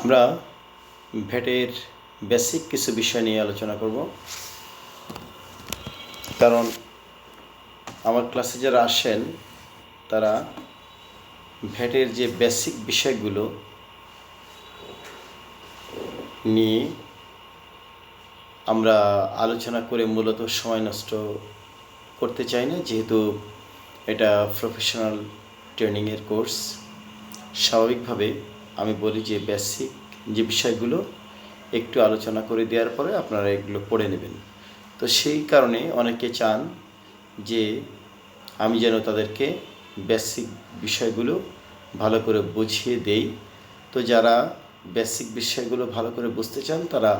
আমরা ভ্যাটের বেসিক কিছু বিষয় নিয়ে আলোচনা করব। কারণ আমার ক্লাসে যারা আসেন, তারা ভ্যাটের যে বেসিক বিষয়গুলো নিয়ে আমরা আলোচনা করে মূলত সময় নষ্ট করতে চাই না, যেহেতু এটা প্রফেশনাল ট্রেনিংয়ের কোর্স স্বাভাবিকভাবে আমি বলি যে বেসিক যে বিষয়গুলো একটু আলোচনা করে দেওয়ার পরে আপনারা এগুলো পড়ে নেবেন। তো সেই কারণে অনেকে চান যে আমি যেন তাদেরকে বেসিক বিষয়গুলো ভালো করে বুঝিয়ে দেই। তো যারা বেসিক বিষয়গুলো ভালো করে বুঝতে চান তারা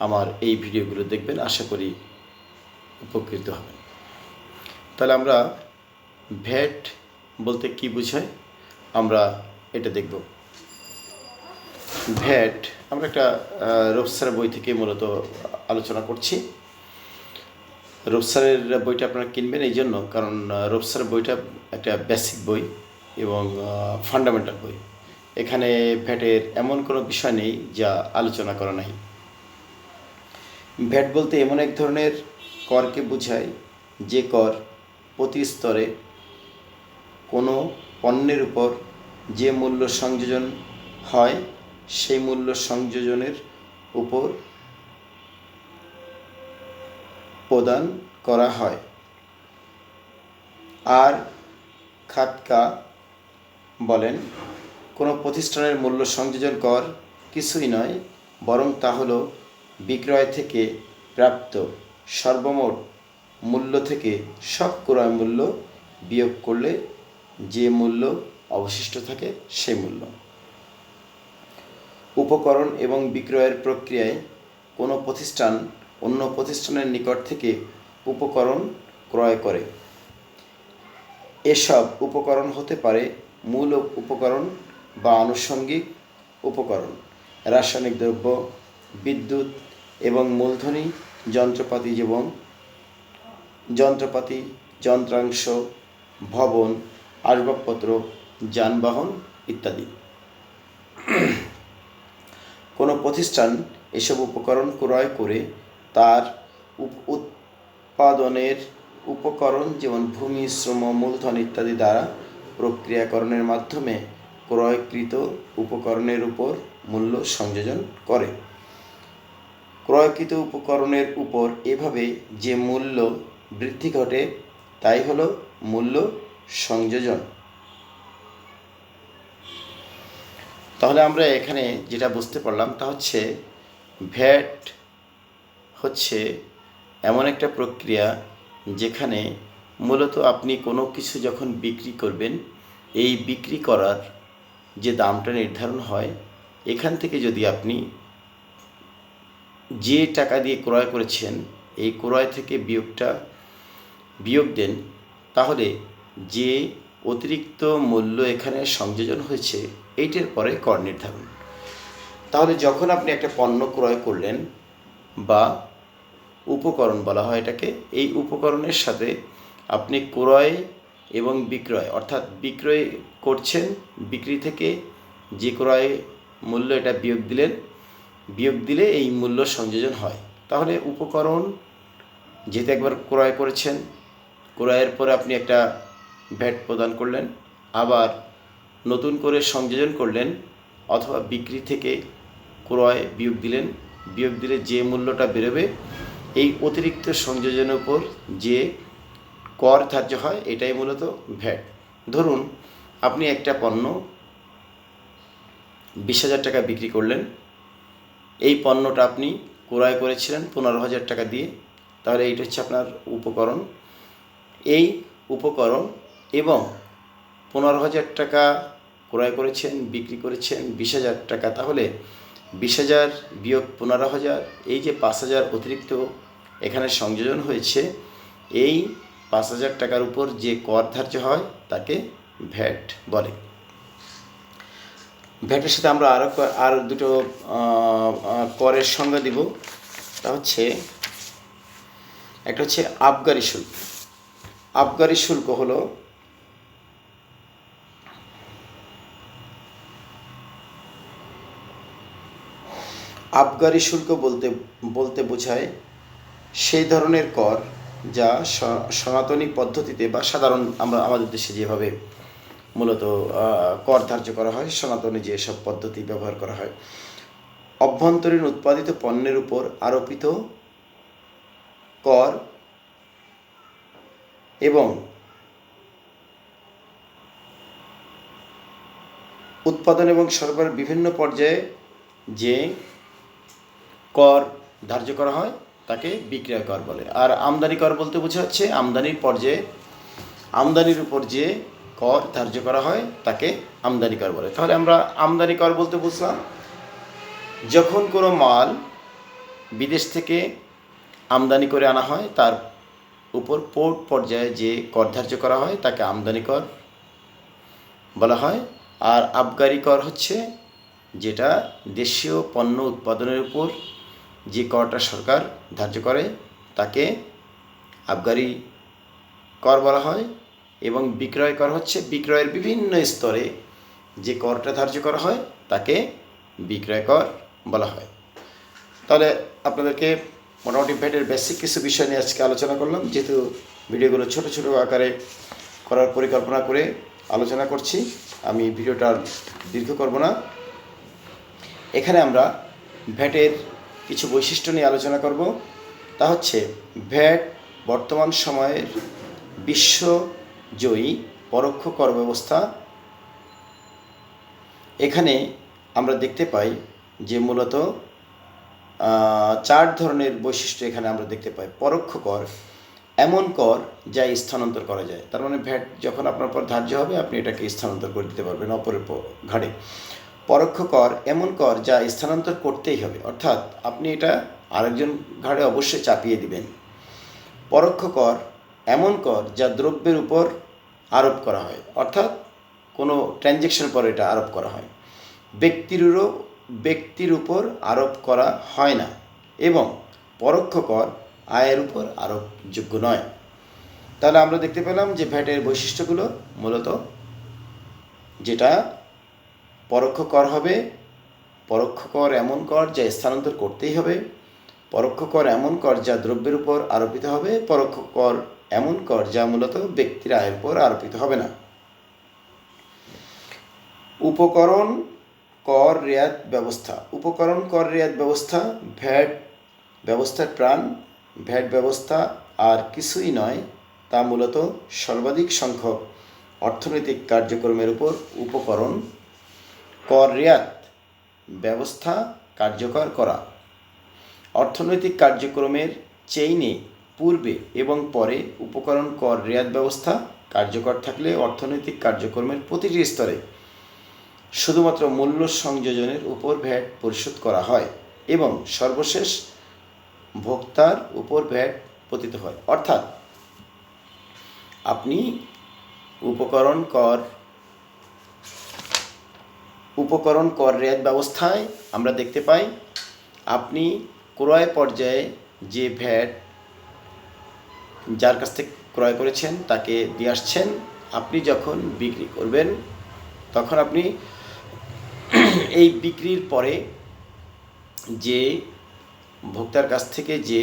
আমার এই ভিডিওগুলো দেখবেন, আশা করি উপকৃত হবেন। তাহলে আমরা ভ্যাট বলতে কি বোঝায়? আমরা এটা দেখব। ভ্যাট আমরা একটা রোবসার বই থেকে মূলত আলোচনা করছি। রোবসারের বইটা আপনারা কিনবেন এই জন্য, কারণ রোবসার বইটা একটা বেসিক বই এবং ফান্ডামেন্টাল বই। এখানে ভ্যাটের এমন কোনো বিষয় নেই যা আলোচনা করা নাই। ভ্যাট বলতে এমন এক ধরনের করকে বোঝায় যে কর প্রতি স্তরে কোনো পণ্যের উপর যে মূল্য সংযোজন হয় সেই মূল্য সংযোজনের উপর প্রদান করা হয়। আর খাতকা বলেন, কোনো প্রতিষ্ঠানের মূল্য সংযোজন কর কিছুই নয়, বরং তা হলো বিক্রয় থেকে প্রাপ্ত সর্বমোট মূল্য থেকে সব ক্রয় মূল্য বিয়োগ করলে যে মূল্য অবশিষ্ট থাকে সেই মূল্য। উপকরণ এবং বিক্রয়ের প্রক্রিয়ায় কোনো প্রতিষ্ঠান অন্য প্রতিষ্ঠানের নিকট থেকে উপকরণ ক্রয় করে। এসব উপকরণ হতে পারে মূল উপকরণ বা আনুষঙ্গিক উপকরণ, রাসায়নিক দ্রব্য, বিদ্যুৎ এবং মূলধনী, যন্ত্রপাতি যেমন যন্ত্রপাতি, যন্ত্রাংশ, ভবন, আসবাবপত্র, যানবাহন ইত্যাদি। কোনো প্রতিষ্ঠান এসব উপকরণ ক্রয় করে তার উৎপাদনের উপকরণ যেমন ভূমি, শ্রম, মূলধন ইত্যাদি দ্বারা প্রক্রিয়াকরণের মাধ্যমে ক্রয়কৃত উপকরণের উপর মূল্য সংযোজন করে। ক্রয়কৃত উপকরণের উপর এভাবে যে মূল্য বৃদ্ধি ঘটে, তাই হলো মূল্য সংযোজন। তাহলে আমরা এখানে যেটা বুঝতে পারলাম তা হচ্ছে ভ্যাট হচ্ছে এমন একটা প্রক্রিয়া যেখানে মূলত আপনি কোনো কিছু যখন বিক্রি করবেন, এই বিক্রি করার যে দামটা নির্ধারণ হয়, এখান থেকে যদি আপনি যে টাকা দিয়ে ক্রয় করেছেন, এই ক্রয় থেকে বিয়োগটা বিয়োগ দেন, তাহলে যে অতিরিক্ত মূল্য এখানে সংযোজন হয়েছে এইটার পরে কর নির্ধারণ। তাহলে যখন আপনি একটা পণ্য ক্রয় করলেন বা উপকরণ বলা হয় এটাকে, এই উপকরণের সাথে আপনি ক্রয় এবং বিক্রয়, অর্থাৎ বিক্রয় করছেন, বিক্রি থেকে যে ক্রয় মূল্য এটা বিয়োগ দিলেন, বিয়োগ দিলে এই মূল্য সংযোজন হয়। তাহলে উপকরণ যেহেতু একবার ক্রয় করেছেন, ক্রয়ের পরে আপনি একটা ভ্যাট প্রদান করলেন, আবার নতুন করে সংযোজন করলেন অথবা বিক্রি থেকে ক্রয় বিয়োগ দিলেন, বিয়োগ দিলে যে মূল্যটা বেরোবে, এই অতিরিক্ত সংযোজনের উপর যে কর ধার্য হয়, এটাই মূলত ভ্যাট। ধরুন, আপনি একটা পণ্য বিশ হাজার টাকা বিক্রি করলেন, এই পণ্যটা আপনি ক্রয় করেছিলেন পনেরো হাজার টাকা দিয়ে, তাহলে এইটা হচ্ছে আপনার উপকরণ। এই উপকরণ এবং পনেরো হাজার টাকা ক্রয় করেছেন, বিক্রি করেছেন, বিশ হাজার টাকা। তাহলে বিশ হাজার বিয়োগ পনেরো হাজার, এই যে পাঁচ হাজার অতিরিক্ত এখানে সংযোজন হয়েছে, এই পাঁচ হাজার টাকার উপর যে কর ধার্য হয়, তাকে ভ্যাট বলে। ভ্যাটের সাথে আমরা আরও আর দুটো করের সংজ্ঞা দিব। তা হচ্ছে, একটা হচ্ছে আবগারি শুল্ক। আবগারি শুল্ক হলো আবগারি শুল্ক বলতে বলতে বোঝায় সেই ধরনের কর যা সনাতনী পদ্ধতিতে বা সাধারণ আমরা আমাদের দেশে যেভাবে মূলত কর ধার্য করা হয়, সনাতনী যেসব পদ্ধতি ব্যবহার করা হয়, অভ্যন্তরীণ উৎপাদিত পণ্যের উপর আরোপিত কর এবং উৎপাদন এবং সরবরাহের বিভিন্ন পর্যায়ে যে কর ধার্য করা হয়, তাকে বিক্রয় কর বলে। আর আমদানি কর বলতে বোঝা হচ্ছে আমদানির পর্যায়ে আমদানির উপর যে কর ধার্য করা হয়, তাকে আমদানি কর বলে। তাহলে আমরা আমদানি কর বলতে বুঝলাম, যখন কোনো মাল বিদেশ থেকে আমদানি করে আনা হয়, তার উপর পোর্ট পর্যায়ে যে কর ধার্য করা হয়, তাকে আমদানি কর বলা হয়। আর আবগারি কর হচ্ছে, যেটা দেশীয় পণ্য উৎপাদনের উপর যে করটা সরকার ধার্য করে, তাকে আবগারি কর বলা হয় এবং বিক্রয় কর হচ্ছে বিক্রয়ের বিভিন্ন স্তরে যে করটা ধার্য করা হয়, তাকে বিক্রয় কর বলা হয়। তাহলে আপনাদেরকে মোটামুটি ভ্যাটের বেসিক কিছু বিষয় নিয়ে আজকে আলোচনা করলাম। যেহেতু ভিডিওগুলো ছোট ছোট আকারে করার পরিকল্পনা করে আলোচনা করছি, আমি ভিডিওটা দীর্ঘ করব না। এখানে আমরা ভ্যাটের কিছু বৈশিষ্ট্য নিয়ে আলোচনা করব। তা হচ্ছে, ভ্যাট বর্তমান সময়ের বিশ্বজয়ী পরোক্ষ কর ব্যবস্থা। এখানে আমরা দেখতে পাই যে মূলত চার ধরনের বৈশিষ্ট্য এখানে আমরা দেখতে পাই। পরোক্ষ কর, এমন কর যা স্থানান্তর করা যায়। তার মানে ভ্যাট যখন আপনার পর ধার্য হবে, আপনি এটাকে স্থানান্তর করে দিতে পারবেন অপরের ঘাড়ে। পরোক্ষ কর, এমন কর যা স্থানান্তর করতেই হবে। অর্থাৎ আপনি এটা আরেকজন ঘাড়ে অবশ্যই চাপিয়ে দিবেন। পরোক্ষ কর, এমন কর যা দ্রব্যের উপর আরোপ করা হয়। অর্থাৎ কোনো ট্রানজ্যাকশন পর এটা আরোপ করা হয়। ব্যক্তিরও ব্যক্তির উপর আরোপ করা হয় না এবং পরোক্ষ কর আয়ের উপর আরোপযোগ্য নয়। তাহলে আমরা দেখতে পেলাম যে ভ্যাটের বৈশিষ্ট্যগুলো মূলত যেটা পরোক্ষ কর হবে। পরোক্ষ কর এমন কর যা স্থানান্তর করতেই হবে। পরোক্ষ কর এমন কর যা দ্রব্যের উপর আরোপিত হবে। পরোক্ষ কর এমন কর যা মূলত ব্যক্তির আয়ের উপর আরোপিত হবে না। উপকরণ কর রেয়াত ব্যবস্থা। উপকরণ কর রেয়াত ব্যবস্থা ভ্যাট ব্যবস্থার প্রাণ। ভ্যাট ব্যবস্থা আর কিছুই নয়, তা মূলত সর্বাধিক সংখ্যক অর্থনৈতিক কার্যক্রমের উপর উপকরণ কর রেয়াত ব্যবস্থা কার্যকর করা। অর্থনৈতিক কার্যক্রমের চেইনে পূর্বে এবং পরে উপকরণ কর রেয়াত ব্যবস্থা কার্যকর থাকলে অর্থনৈতিক কার্যক্রমের প্রতিটি স্তরে শুধুমাত্র মূল্য সংযোজনের উপর ভ্যাট পরিশোধ করা হয় এবং সর্বশেষ ভোক্তার উপর ভ্যাট পতিত হয়। অর্থাৎ আপনি উপকরণ কর উপকরণ কর রেয়াত ব্যবস্থায় আমরা দেখতে পাই, আপনি ক্রয় পর্যায়ে যে ভ্যাট যার কাছ থেকে ক্রয় করেছেন তাকে দিয়ে আসছেন, আপনি যখন বিক্রি করবেন, তখন আপনি এই বিক্রির পরে যে ভোক্তার কাছ থেকে যে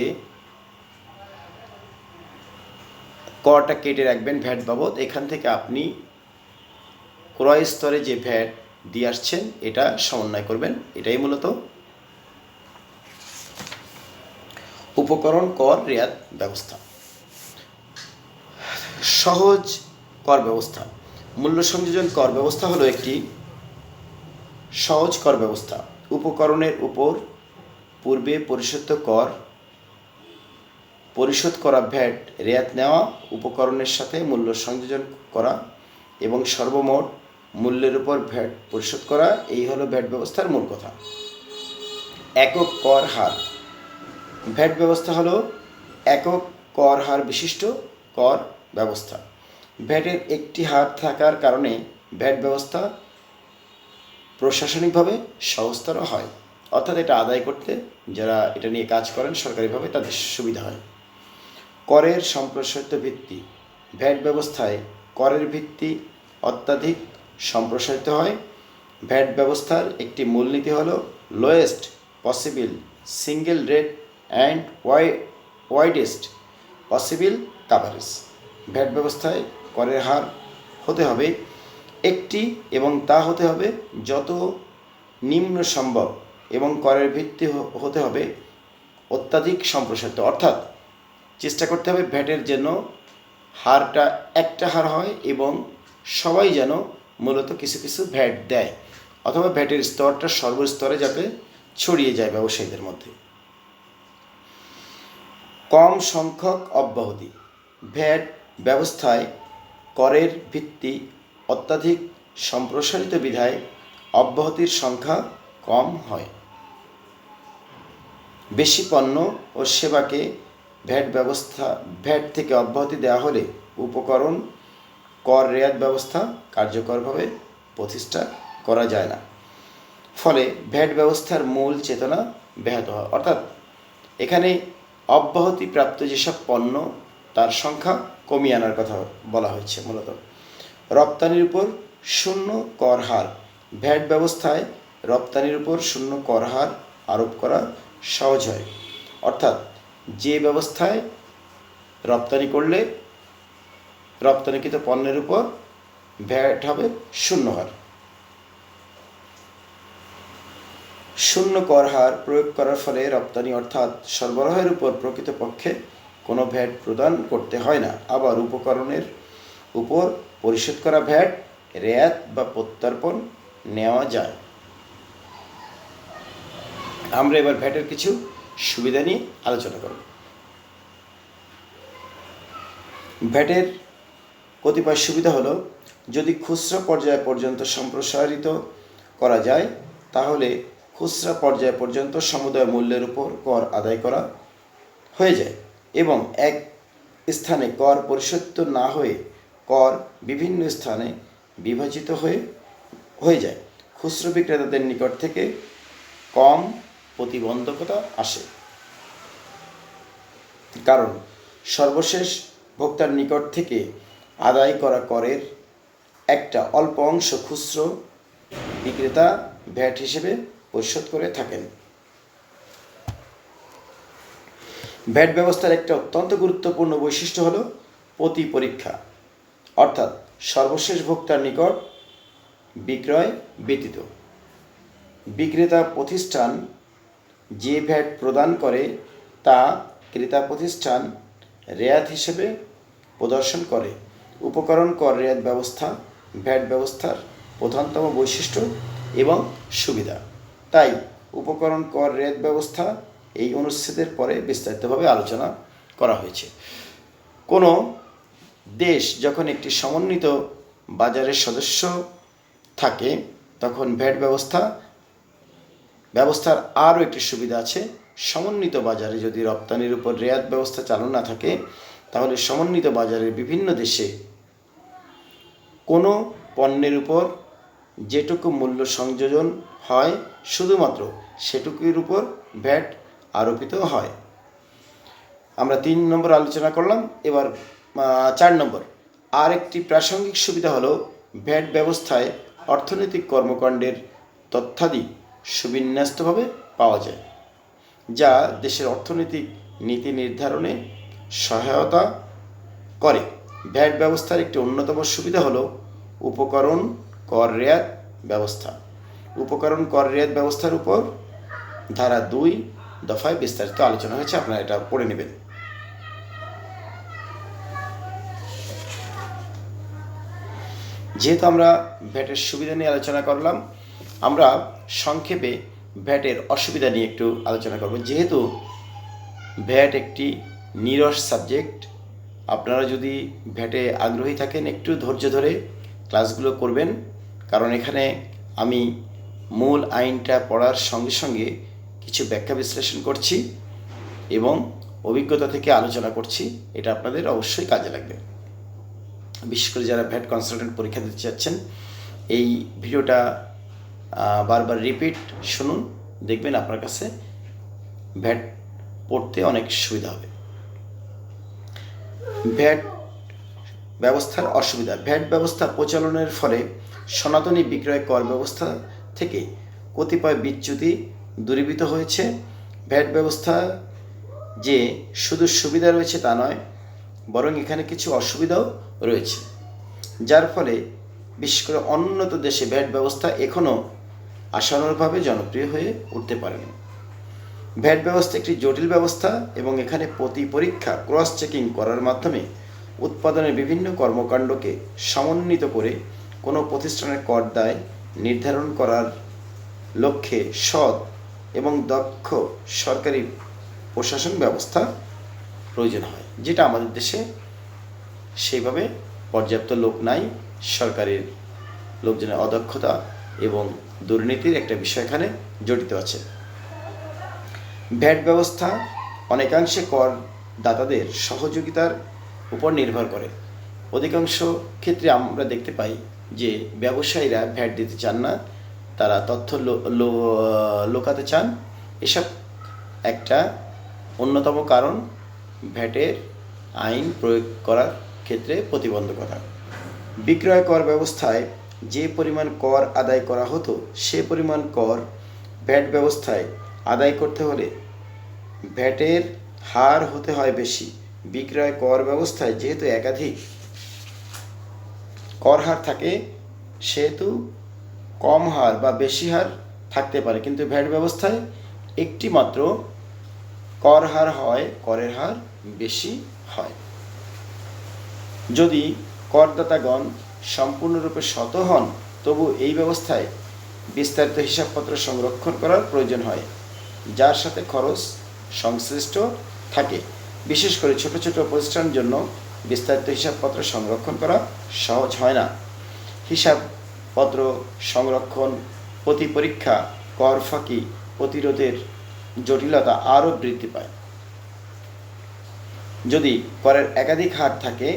করটা কেটে রাখবেন ভ্যাট বাবদ, এখান থেকে আপনি ক্রয় স্তরে যে ভ্যাট দিয়ে আসছেন, এটা সমন্বয় করবেন। এটাই মূলত উপকরণ কর রেয়াত ব্যবস্থা। সহজ কর ব্যবস্থা। মূল্য সংযোজন কর ব্যবস্থা হলো একটি সহজ কর ব্যবস্থা। উপকরণের উপর পূর্বে পরিশোধিত কর, পরিশোধ করা ভ্যাট, রেয়াত নেওয়া, উপকরণের সাথে মূল্য সংযোজন করা এবং সর্বমোট মূল্যের উপর ভ্যাট পরিশোধ করা, এই হলো ভ্যাট ব্যবস্থার মূল কথা। একক কর হার। ভ্যাট ব্যবস্থা হলো একক কর হার বিশিষ্ট কর ব্যবস্থা। ভ্যাটের একটি হার থাকার কারণে ভ্যাট ব্যবস্থা প্রশাসনিকভাবে সহজতর হয়। অর্থাৎ এটা আদায় করতে যারা এটা নিয়ে কাজ করেন, সরকারিভাবে তাদের সুবিধা হয়। করের সম্প্রসারিত ভিত্তি। ভ্যাট ব্যবস্থায় করের ভিত্তি অত্যাধিক সম্প্রসারিত হয়। ভ্যাট ব্যবস্থার একটি মূলনীতি হলো lowest possible single rate and Y widest possible coverage VAT ব্যবস্থায় করের হার হতে হবে একটি এবং তা হতে হবে যত নিম্ন সম্ভব এবং করের ভিত্তি হতে হবে অত্যাধিক সম্প্রসারিত। অর্থাৎ চেষ্টা করতে হবে ভ্যাটের যেন হারটা একটা হার হয় এবং সবাই যেন মূলত কিছু কিছু ভ্যাট দেয় অথবা ভ্যাটের স্তরটা সর্বস্তরে যাতে ছড়িয়ে যায় ব্যবসায়ীদের মধ্যে। কম সংখ্যক অব্যাহতি। ভ্যাট ব্যবস্থায় করের ভিত্তি অত্যাধিক সম্প্রসারিত বিধায় অব্যাহতির সংখ্যা কম হয়। বেশি পণ্য ও সেবাকে ভ্যাট ব্যবস্থা, ভ্যাট থেকে অব্যাহতি দেওয়া হলে উপকরণ কর রেয়াত ব্যবস্থা কার্যকরভাবে প্রতিষ্ঠা করা যায় না। ফলে ভ্যাট ব্যবস্থার মূল চেতনা ব্যাহত হয়। অর্থাৎ এখানে অব্যাহতিপ্রাপ্ত যেসব পণ্য, তার সংখ্যা কমিয়ে আনার কথা বলা হয়েছে মূলত। রপ্তানির উপর শূন্য কর হার। ভ্যাট ব্যবস্থায় রপ্তানির উপর শূন্য কর হার আরোপ করা সহজ হয়। অর্থাৎ যে ব্যবস্থায় রপ্তানি করলে রপ্তানিকৃত পণ্যের উপর ভ্যাট হবে শূন্য হার। শূন্য কর হার প্রয়োগ করার ফলে রপ্তানি অর্থাৎ সরবরাহের উপর প্রকৃতপক্ষে কোনো ভ্যাট প্রদান করতে হয় না। আবার উপকরণের উপর পরিশোধ করা ভ্যাট, রেয়াত বা প্রত্যর্পণ নেওয়া যায়। আমরা এবার ভ্যাটের কিছু সুবিধা নিয়ে আলোচনা করব। ভ্যাটের কতিপয় সুবিধা হলো, যদি খুচরা পর্যায় পর্যন্ত সম্প্রসারিত করা যায়, তাহলে খুচরা পর্যায় পর্যন্ত সমুদায় মূল্যের উপর কর আদায় করা হয়ে যায় এবং এক স্থানে কর পরিশোধ না হয়ে কর বিভিন্ন স্থানে বিভাজিত হয়ে হয়ে যায়। খুচরো বিক্রেতাদের নিকট থেকে কম প্রতিবন্ধকতা আসে। কারণ সর্বশেষ ভোক্তার নিকট থেকে আদায় করা করের একটা অল্প অংশ খুচরো বিক্রেতা ভ্যাট হিসেবে পরিশোধ করে থাকেন। ভ্যাট ব্যবস্থার একটা অত্যন্ত গুরুত্বপূর্ণ বৈশিষ্ট্য হল প্রতি পরীক্ষা, অর্থাৎ সর্বশেষ ভোক্তার নিকট বিক্রয় ব্যতীত। বিক্রেতা প্রতিষ্ঠান যে ভ্যাট প্রদান করে তা ক্রেতা প্রতিষ্ঠান রেয়াত হিসেবে প্রদর্শন করে। উপকরণ কর রেয়াত ব্যবস্থা, ভ্যাট ব্যবস্থার প্রধানতম বৈশিষ্ট্য এবং সুবিধা। তাই উপকরণ কর রেয়াত ব্যবস্থা এই অনুচ্ছেদের পরে বিস্তারিতভাবে আলোচনা করা হয়েছে। কোনো দেশ যখন একটি সমন্বিত বাজারের সদস্য থাকে, তখন ভ্যাট ব্যবস্থা, ব্যবস্থার আরও একটি সুবিধা আছে। সমন্বিত বাজারে যদি রপ্তানির উপর রেয়াত ব্যবস্থা চালু না থাকে, তাহলে সমন্বিত বাজারের বিভিন্ন দেশে কোনো পণ্যের উপর যেটুকু মূল্য সংযোজন হয় শুধুমাত্র সেটুকুর উপর ভ্যাট আরোপিত হয়। আমরা তিন নম্বর আলোচনা করলাম, এবার চার নম্বর। আর একটি প্রাসঙ্গিক সুবিধা হলো ভ্যাট ব্যবস্থায় অর্থনৈতিক কর্মকাণ্ডের তথ্যাদি সুবিন্যস্তভাবে পাওয়া যায়, যা দেশের অর্থনৈতিক নীতি নির্ধারণে সহায়তা করে। ভ্যাট ব্যবস্থার একটি অন্যতম সুবিধা হলো উপকরণ কর রেয়াত ব্যবস্থা। উপকরণ কর রেয়াত ব্যবস্থার উপর ধারা দুই দফায় বিস্তারিত আলোচনা হয়েছে, আপনারা এটা পড়ে নেবেন। যেহেতু আমরা ভ্যাটের সুবিধা নিয়ে আলোচনা করলাম, আমরা সংক্ষেপে ভ্যাটের অসুবিধা নিয়ে একটু আলোচনা করব। যেহেতু ভ্যাট একটি নিরস সাবজেক্ট আপনারা যদি ভ্যাটে আগ্রহী থাকেন, একটু ধৈর্য ধরে ক্লাসগুলো করবেন। কারণ এখানে আমি মূল আইনটা পড়ার সঙ্গে সঙ্গে কিছু ব্যাখ্যা বিশ্লেষণ করছি এবং অভিজ্ঞতা থেকে আলোচনা করছি। এটা আপনাদের অবশ্যই কাজে লাগবে। বিশেষ করে যারা ভ্যাট কনসালটেন্ট পরীক্ষা দিতে চাচ্ছেন, এই ভিডিওটা বারবার রিপিট শুনুন। দেখবেন আপনার কাছে ভ্যাট পড়তে অনেক সুবিধা হবে। ভ্যাট ব্যবস্থার অসুবিধা। ভ্যাট ব্যবস্থা প্রচলনের ফলে সনাতনী বিক্রয় কর ব্যবস্থা থেকে কতিপয় বিচ্যুতি দূরীভূত হয়েছে। ভ্যাট ব্যবস্থা যে শুধু সুবিধা রয়েছে তা নয়, বরং এখানে কিছু অসুবিধাও রয়েছে। যার ফলে বিশেষ করে অনুন্নত দেশে ভ্যাট ব্যবস্থা এখনও আশানুরূপভাবে জনপ্রিয় হয়ে উঠতে পারেনি। ভ্যাট ব্যবস্থা একটি জটিল ব্যবস্থা এবং এখানে প্রতি পরীক্ষা ক্রস চেকিং করার মাধ্যমে উৎপাদনের বিভিন্ন কর্মকাণ্ডকে সমন্বিত করে কোনো প্রতিষ্ঠানের কর দায় নির্ধারণ করার লক্ষ্যে সৎ এবং দক্ষ সরকারি প্রশাসন ব্যবস্থা প্রয়োজন হয়, যেটা আমাদের দেশে সেইভাবে পর্যাপ্ত লোক নাই, সরকারের লোকজনের অদক্ষতা এবং দুর্নীতির একটা বিষয় এখানে জড়িত আছে। ভ্যাট ব্যবস্থা অনেকাংশে কর দাতাদের সহযোগিতার উপর নির্ভর করে। অধিকাংশ ক্ষেত্রে আমরা দেখতে পাই যে ব্যবসায়ীরা ভ্যাট দিতে চান না, তারা তথ্য লোকাতে চান। এসব একটা অন্যতম কারণ ভ্যাটের আইন প্রয়োগ করার ক্ষেত্রে প্রতিবন্ধকতা। বিক্রয় কর ব্যবস্থায় যে পরিমাণ কর আদায় করা হতো, সে পরিমাণ কর ভ্যাট ব্যবস্থায় আদায় করতে হলে ভ্যাটের হার হতে হয় বেশি। বিক্রয় কর ব্যবস্থায় যেহেতু একাধিক কর হার থাকে, সেহেতু কম হার বা বেশি হার থাকতে পারে। কিন্তু ভ্যাট ব্যবস্থায় একটি মাত্র কর হার হয়, করের হার বেশি হয়। যদি করদাতাগণ সম্পূর্ণরূপে শত হন, তবু এই ব্যবস্থায় বিস্তারিত হিসাবপত্র সংরক্ষণ করার প্রয়োজন হয়। যার সাথে খরচ সংশ্লিষ্ট থাকে। বিশেষ করে ছোট ছোট প্রতিষ্ঠানের জন্য বিস্তারিত হিসাবপত্র সংরক্ষণ করা সহজ হয় না। হিসাবপত্র সংরক্ষণ প্রতি পরীক্ষা কর ফাঁকি, প্রতিরোধের জটিলতা আরও বৃদ্ধি পায়। যদি করের একাধিক হার থাকে,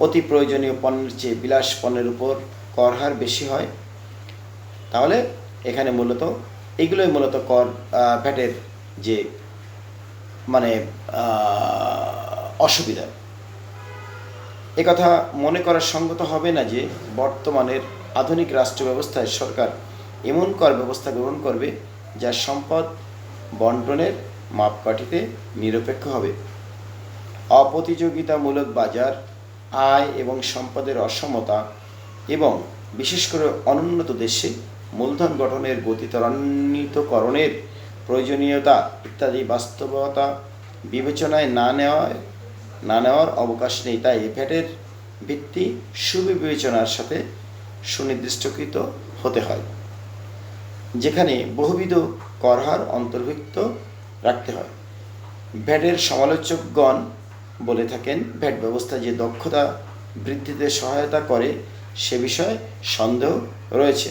অতি প্রয়োজনীয় পণ্যের চেয়ে বিলাস পণ্যের উপর কর হার বেশি হয়, তাহলে এখানে মূলত এগুলোই মূলত কর ভ্যাটের যে মানে অসুবিধা। একথা মনে করা সঙ্গত হবে না যে, বর্তমানের আধুনিক রাষ্ট্র ব্যবস্থায় সরকার এমন কর ব্যবস্থা গ্রহণ করবে, যা সম্পদ বন্টনের মাপকাঠিতে নিরপেক্ষ হবে। অপ্রতিযোগিতামূলক বাজার, আয় এবং সম্পদের অসমতা এবং বিশেষ করে অনুন্নত দেশে মূলধন গঠনের গতি ত্বরান্বিতকরণের প্রয়োজনীয়তা ইত্যাদি বাস্তবতা বিবেচনায় না নেওয়ায় না নেওয়ার অবকাশ নেই। তাই ভ্যাটের ভিত্তি সুবিবেচনার সাথে সুনির্দিষ্টকৃত হতে হয়, যেখানে বহুবিধ করহার অন্তর্ভুক্ত রাখতে হয়। ভ্যাটের সমালোচকগণ বলে থাকেন ভ্যাট ব্যবস্থা যে দক্ষতা বৃদ্ধিতে সহায়তা করে সে বিষয়ে সন্দেহ রয়েছে।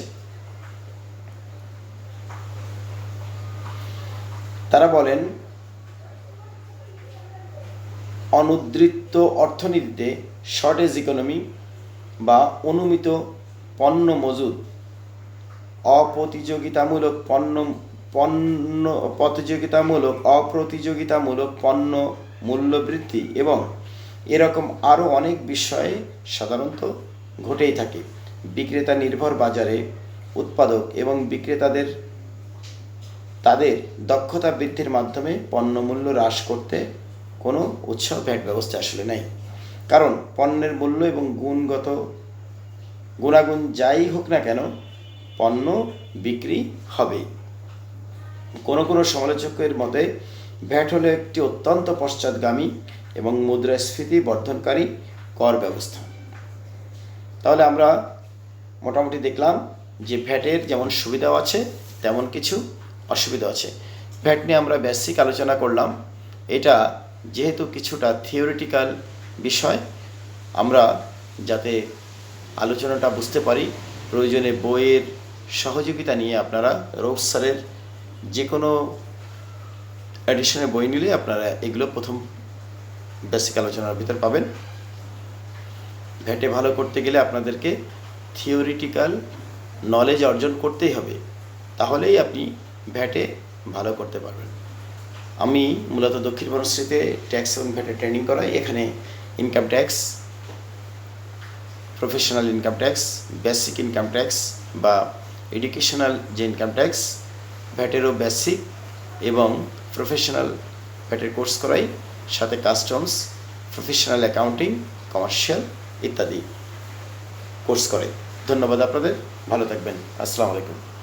তারা বলেন অনুদ্বৃত্ত অর্থনীতিতে শর্টেজ ইকোনমি বা অনুমিত পণ্য মজুদ, অপ্রতিযোগিতামূলক পণ্য পণ্য, প্রতিযোগিতামূলক, অপ্রতিযোগিতামূলক পণ্য মূল্যবৃদ্ধি এবং এরকম আরও অনেক বিষয়ে সাধারণত ঘটেই থাকে। বিক্রেতা নির্ভর বাজারে উৎপাদক এবং বিক্রেতাদের তাদের দক্ষতা বৃদ্ধির মাধ্যমে পণ্যমূল্য হ্রাস করতে কোনো উৎসাহ ভ্যাট ব্যবস্থা আসলে নেই। কারণ পণ্যের মূল্য এবং গুণগত গুণাগুণ যাই হোক না কেন পণ্য বিক্রি হবে। কোনো কোনো সমালোচকের মতে, ভ্যাট হলো একটি অত্যন্ত পশ্চাৎগামী এবং মুদ্রাস্ফীতি বর্ধনকারী কর ব্যবস্থা। তাহলে আমরা মোটামুটি দেখলাম যে ভ্যাটের যেমন সুবিধাও আছে, তেমন কিছু অসুবিধা আছে ভ্যাট নিয়ে আমরা বেসিক আলোচনা করলাম। এটা যেহেতু কিছুটা থিওরিটিক্যাল বিষয়, আমরা যাতে আলোচনাটা বুঝতে পারি, প্রয়োজনে বইয়ের সহযোগিতা নিয়ে আপনারা রোড স্যারের যে কোনো এডিশনের বই নিলে আপনারা এগুলো প্রথম বেসিক আলোচনার ভিতর পাবেন। ভ্যাটে ভালো করতে গেলে আপনাদেরকে থিওরিটিক্যাল নলেজ অর্জন করতেই হবে। তাহলেই আপনি ভ্যাটে ভালো করতে পারবেন। আমি মূলত দক্ষিণ বনশ্রীতে ট্যাক্স এবং ভ্যাটে ট্রেনিং করাই। এখানে income tax professional income tax basic income tax বা এডুকেশনাল যে ইনকাম ট্যাক্স ভ্যাটেরও বেসিক এবং প্রফেশনাল ভ্যাটের কোর্স করাই। সাথে কাস্টমস প্রফেশনাল অ্যাকাউন্টিং কমার্শিয়াল ইত্যাদি কোর্স করে ধন্যবাদ আপনাদের। ভালো থাকবেন। আসসালামু আলাইকুম।